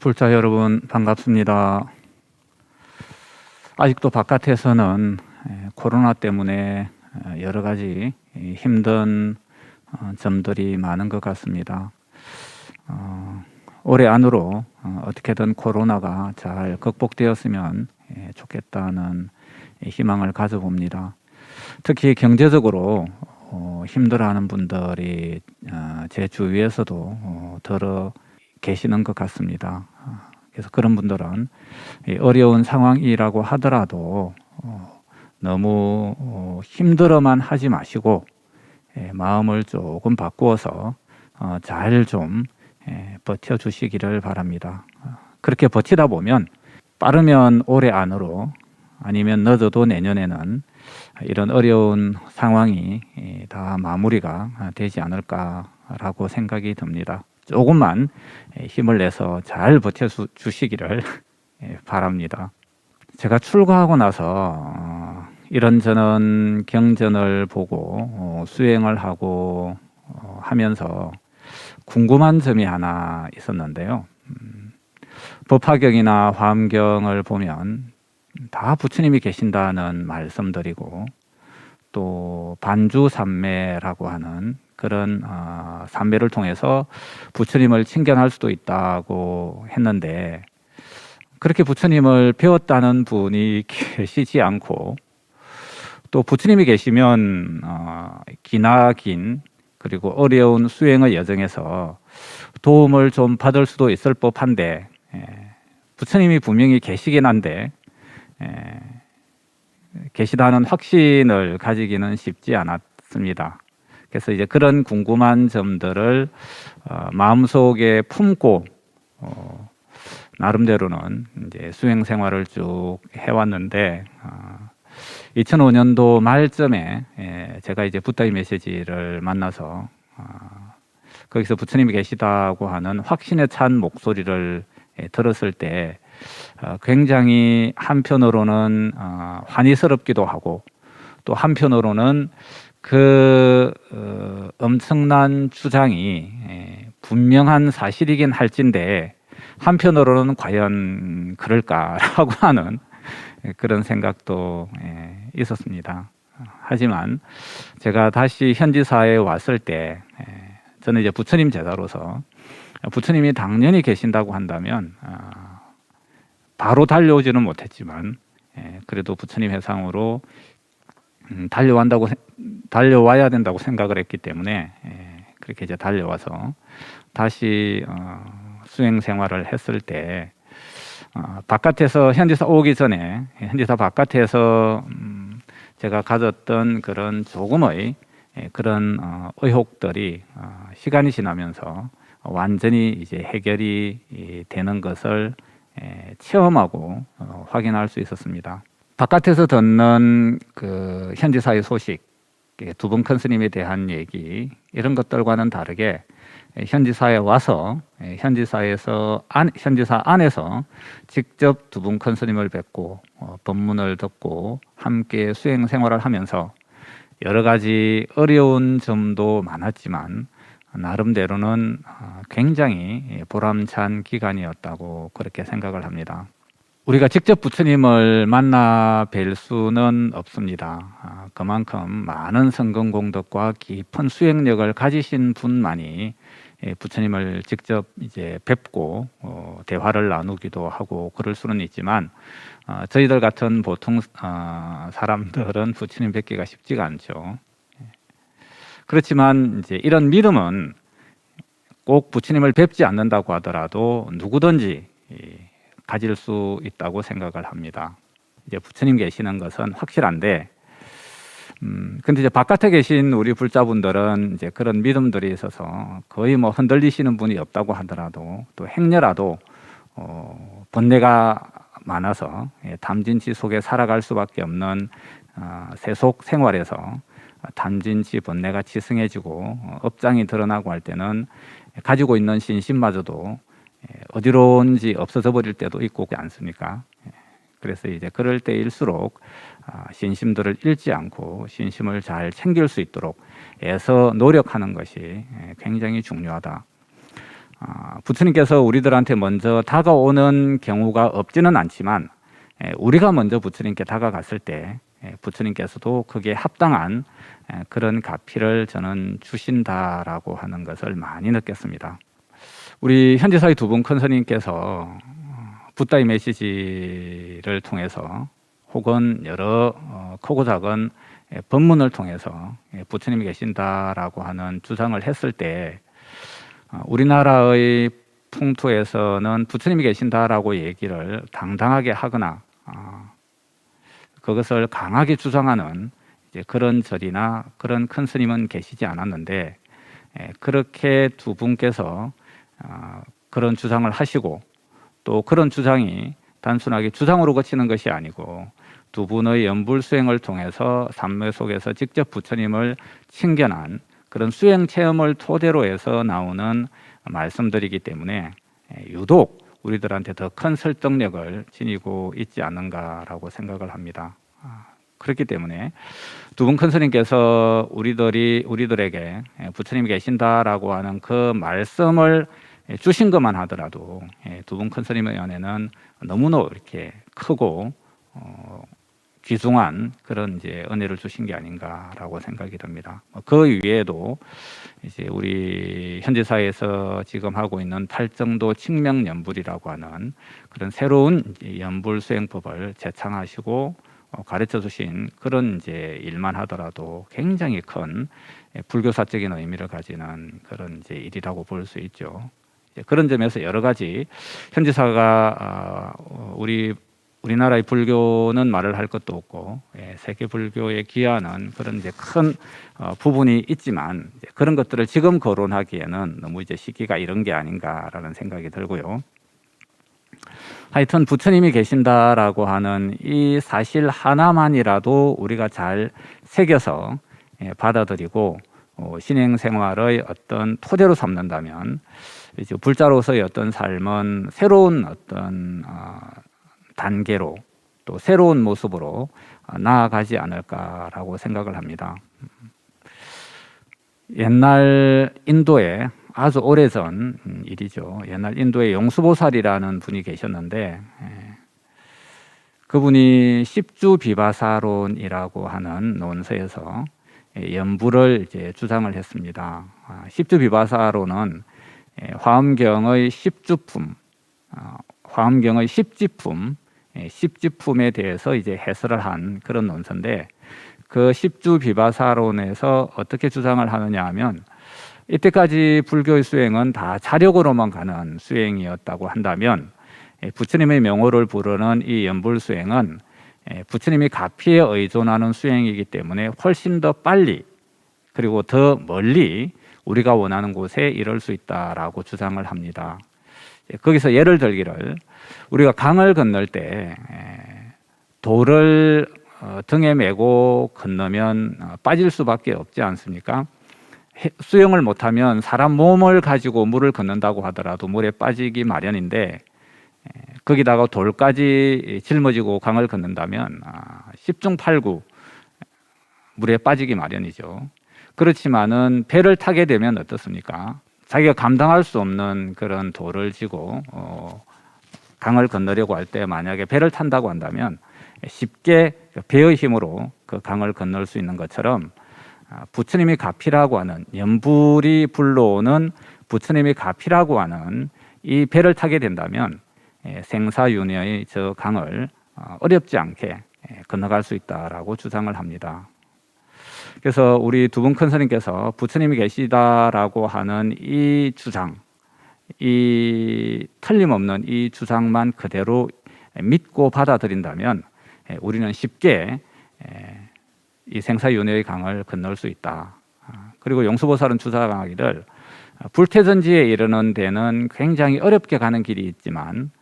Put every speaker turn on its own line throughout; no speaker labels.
예, 불자 여러분 반갑습니다. 아직도 바깥에서는 예, 코로나 때문에 어, 여러 가지 이 힘든 어, 점들이 많은 것 같습니다. 어, 올해 안으로 어, 어떻게든 코로나가 잘 극복되었으면 예, 좋겠다는 이 희망을 가져봅니다. 특히 경제적으로 어, 힘들어하는 분들이 어, 제 주위에서도 어, 더러 계시는 것 같습니다. 아, 그래서 그런 분들은 이 어려운 상황이라고 하더라도 어, 너무 어, 힘들어만 하지 마시고 예, 마음을 조금 바꾸어서 어, 잘좀 예, 버텨주시기를 바랍니다. 아, 그렇게 버티다 보면 빠르면 올해 안으로 아니면 늦어도 내년에는 이런 어려운 상황이 예, 다 마무리가 되지 않을까라고 생각이 듭니다. 조금만 예, 힘을 내서 잘 버텨 주- 주시기를 예, 바랍니다. 제가 출가하고 나서 어, 이런저런 경전을 보고 어, 수행을 하고 어, 하면서 궁금한 점이 하나 있었는데요. 음, 법화경이나 화엄경을 보면 다 부처님이 계신다는 말씀드리고 또 반주삼매라고 하는 그런 어, 삼매를 통해서 부처님을 친견할 수도 있다고 했는데 그렇게 부처님을 배웠다는 분이 계시지 않고 또 부처님이 계시면 어, 기나긴 그리고 어려운 수행의 여정에서 도움을 좀 받을 수도 있을 법한데 예, 부처님이 분명히 계시긴 한데 예, 계시다는 확신을 가지기는 쉽지 않았습니다. 그래서 이제 그런 궁금한 점들을 어, 마음속에 품고 어, 나름대로는 이제 수행 생활을 쭉 해왔는데 어, 2005년도 말쯤에 예, 제가 이제 붓다이 메시지를 만나서 어, 거기서 부처님이 계시다고 하는 확신에 찬 목소리를 예, 들었을 때 어, 굉장히 한편으로는 어, 환희스럽기도 하고 또 한편으로는 그 어, 엄청난 주장이 예, 분명한 사실이긴 할진데 한편으로는 과연 그럴까라고 하는 예, 그런 생각도 예, 있었습니다. 하지만 제가 다시 현지사에 왔을 때 예, 저는 이제 부처님 제자로서 부처님이 당연히 계신다고 한다면 아, 바로 달려오지는 못했지만 예, 그래도 부처님 해상으로 음, 달려간다고 생- 달려와야 된다고 생각을 했기 때문에 예, 그렇게 이제 달려와서 다시 어, 수행 생활을 했을 때 어, 바깥에서 현지사 오기 전에 현지사 바깥에서 음, 제가 가졌던 그런 조금의 예, 그런 어, 의혹들이 어, 시간이 지나면서 완전히 이제 해결이 이, 되는 것을 예, 체험하고 어, 확인할 수 있었습니다. 바깥에서 듣는 그 현지사의 소식, 두분큰 스님에 대한 얘기 이런 것들과는 다르게 예, 현지사에 와서 예, 현지사에서 안, 현지사 안에서 직접 두분큰 스님을 뵙고 어, 법문을 듣고 함께 수행 생활을 하면서 여러 가지 어려운 점도 많았지만 나름대로는 어, 굉장히 예, 보람찬 기간이었다고 그렇게 생각을 합니다. 우리가 직접 부처님을 만나 뵐 수는 없습니다. 아, 그만큼 많은 성공 공덕과 깊은 수행력을 가지신 분만이 예, 부처님을 직접 이제 뵙고 어, 대화를 나누기도 하고 그럴 수는 있지만 어, 저희들 같은 보통 어, 사람들은 부처님 뵙기가 쉽지가 않죠. 예. 그렇지만 이제 이런 믿음은 꼭 부처님을 뵙지 않는다고 하더라도 누구든지 이, 가질 수 있다고 생각을 합니다. 이제 부처님 계시는 것은 확실한데, 음, 근데 이제 바깥에 계신 우리 불자분들은 이제 그런 믿음들이 있어서 거의 뭐 흔들리시는 분이 없다고 하더라도 또 행여라도 어, 번뇌가 많아서 예, 담진치 속에 살아갈 수밖에 없는 어, 세속 생활에서 담진치 번뇌가 치승해지고 어, 업장이 드러나고 할 때는 가지고 있는 신심마저도 예, 어디론지 없어져 버릴 때도 있고 그렇지 않습니까? 예, 그래서 이제 그럴 때일수록 아, 신심들을 잃지 않고 신심을 잘 챙길 수 있도록 애서 노력하는 것이 예, 굉장히 중요하다. 아, 부처님께서 우리들한테 먼저 다가오는 경우가 없지는 않지만 예, 우리가 먼저 부처님께 다가갔을 때 예, 부처님께서도 거기에 합당한 예, 그런 가피를 저는 주신다라고 하는 것을 많이 느꼈습니다. 우리 현지사의 두분 큰스님께서 붓다이 메시지를 통해서 혹은 여러 어, 크고 작은 예, 법문을 통해서 예, 부처님이 계신다라고 하는 주장을 했을 때 어, 우리나라의 풍토에서는 부처님이 계신다라고 얘기를 당당하게 하거나 어, 그것을 강하게 주장하는 이제 그런 절이나 그런 큰 스님은 계시지 않았는데 예, 그렇게 두 분께서 어, 그런 주장을 하시고 또 그런 주장이 단순하게 주장으로 거치는 것이 아니고 두 분의 연불 수행을 통해서 삶의 속에서 직접 부처님을 친견한 그런 수행 체험을 토대로 해서 나오는 말씀들이기 때문에 예, 유독 우리들한테 더 큰 설득력을 지니고 있지 않는가라고 생각을 합니다. 아, 그렇기 때문에 두 분 큰 스님께서 우리들이 우리들에게 예, 부처님이 계신다라고 하는 그 말씀을 예, 주신 것만 하더라도 두분큰 스님의 연애는 너무나 이렇게 크고 어, 귀중한 그런 이제 은혜를 주신 게 아닌가라고 생각이 듭니다. 뭐그 위에도 이제 우리 현재 사회에서 지금 하고 있는 팔정도 칙명 연불이라고 하는 그런 새로운 연불 수행법을 제창하시고 어, 가르쳐 주신 그런 이제 일만 하더라도 굉장히 큰 예, 불교사적인 의미를 가지는 그런 이제 일이라고 볼 수 있죠. 이제 그런 점에서 여러 가지 현지 사가 아, 어, 우리 우리나라의 불교는 말을 할 것도 없고 예, 세계 불교에 기하는 그런 이제 큰 어, 부분이 있지만 그런 것들을 지금 거론하기에는 너무 이제 시기가 이런 게 아닌가라는 생각이 들고요. 하여튼 부처님이 계신다라고 하는 이 사실 하나만이라도 우리가 잘 새겨서 예, 받아들이고 어, 신행 생활의 어떤 토대로 삼는다면 이제 불자로서의 어떤 삶은 새로운 어떤 어, 단계로 또 새로운 모습으로 어, 나아가지 않을까라고 생각을 합니다. 옛날 인도에 아주 오래전 음, 일이죠. 옛날 인도에 용수보살이라는 분이 계셨는데 예, 그분이 십주 비바사론이라고 하는 논서에서 예, 연부를 이제 주장을 했습니다. 아, 십주 비바사론은 예, 화엄경의 십주품, 어, 화엄경의 십지품, 예, 십지품에 대해서 이제 해설을 한 그런 논서인데 그 십주 비바사론에서 어떻게 주장을 하느냐 하면 이때까지 불교의 수행은 다 자력으로만 가는 수행이었다고 한다면 예, 부처님의 명호를 부르는 이 연불 수행은 예, 부처님이 가피에 의존하는 수행이기 때문에 훨씬 더 빨리 그리고 더 멀리 우리가 원하는 곳에 이를 수 있다라고 주장을 합니다. 예, 거기서 예를 들기를 우리가 강을 건널 때 에, 돌을 어, 등에 메고 건너면 어, 빠질 수밖에 없지 않습니까? 해- 수영을 못하면 사람 몸을 가지고 물을 건넌다고 하더라도 물에 빠지기 마련인데 에, 거기다가 돌까지 짊어지고 강을 건넌다면 아, 십중팔구 물에 빠지기 마련이죠. 그렇지만은 배를 타게 되면 어떻습니까? 자기가 감당할 수 없는 그런 돌을 지고 어, 강을 건너려고 할 때 만약에 배를 탄다고 한다면 쉽게 배의 힘으로 그 강을 건널 수 있는 것처럼 아, 부처님이 가피라고 하는 연불이 불러오는 부처님이 가피라고 하는 이 배를 타게 된다면 예, 생사윤회의 저 강을 어, 어렵지 않게 예, 건너갈 수 있다라고 주장을 합니다. 그래서 우리 두 분 큰 스님께서 부처님이 계시다라고 하는 이 주장, 이 틀림없는 이 주장만 그대로 믿고 받아들인다면 예, 우리는 쉽게 예, 이 생사윤회의 강을 건널 수 있다. 아, 그리고 용수보살은 주장하기를 아, 불태전지에 이르는 데는 굉장히 어렵게 가는 길이 있지만 아,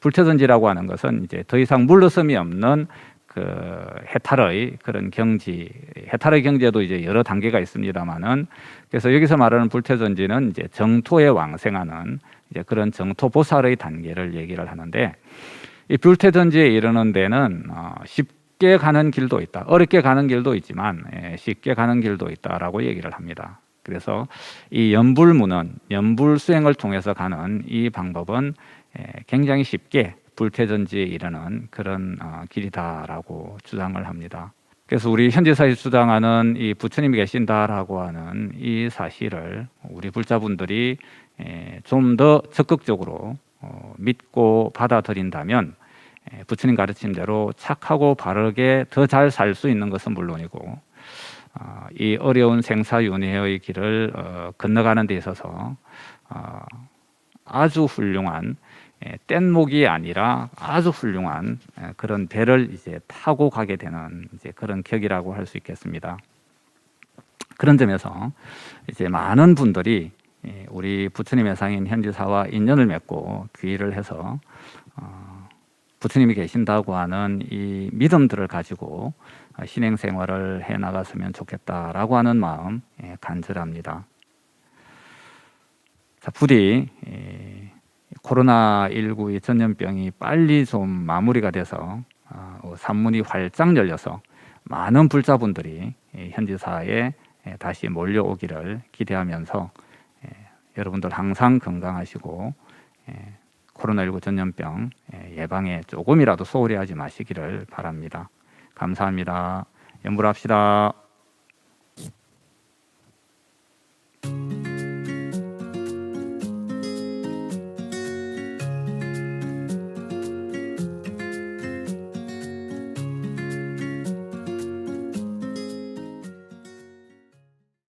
불태전지라고 하는 것은 이제 더 이상 물러섬이 없는 그 해탈의 그런 경지, 해탈의 경지에도 이제 여러 단계가 있습니다만은 그래서 여기서 말하는 불태전지는 이제 정토에 왕생하는 이제 그런 정토 보살의 단계를 얘기를 하는데 이 불태전지에 이르는 데는 어, 쉽게 가는 길도 있다, 어렵게 가는 길도 있지만 예, 쉽게 가는 길도 있다라고 얘기를 합니다. 그래서 이 연불문은 연불 수행을 통해서 가는 이 방법은 에, 굉장히 쉽게 불쾌전지에 이르는 그런 어, 길이다라고 주장을 합니다. 그래서 우리 현지사에 주장하는 이 부처님이 계신다라고 하는 이 사실을 우리 불자분들이 좀 더 적극적으로 어, 믿고 받아들인다면 에, 부처님 가르침대로 착하고 바르게 더 잘 살 수 있는 것은 물론이고 어, 이 어려운 생사윤회의 길을 어, 건너가는 데 있어서 어, 아주 훌륭한 예, 뗏목이 아니라 아주 훌륭한 예, 그런 배를 이제 타고 가게 되는 이제 그런 격이라고 할 수 있겠습니다. 그런 점에서 이제 많은 분들이 예, 우리 부처님의 상인 현지사와 인연을 맺고 귀의를 해서 어, 부처님이 계신다고 하는 이 믿음들을 가지고 어, 신행 생활을 해 나갔으면 좋겠다라고 하는 마음 예, 간절합니다. 자, 부디 예, 코로나 19 이 전염병이 빨리 좀 마무리가 돼서 어, 산문이 활짝 열려서 많은 불자분들이 이 현지사에 예, 다시 몰려오기를 기대하면서 예, 여러분들 항상 건강하시고 예, 코로나19 전염병 예, 예방에 조금이라도 소홀히 하지 마시기를 바랍니다. 감사합니다. 연불합시다.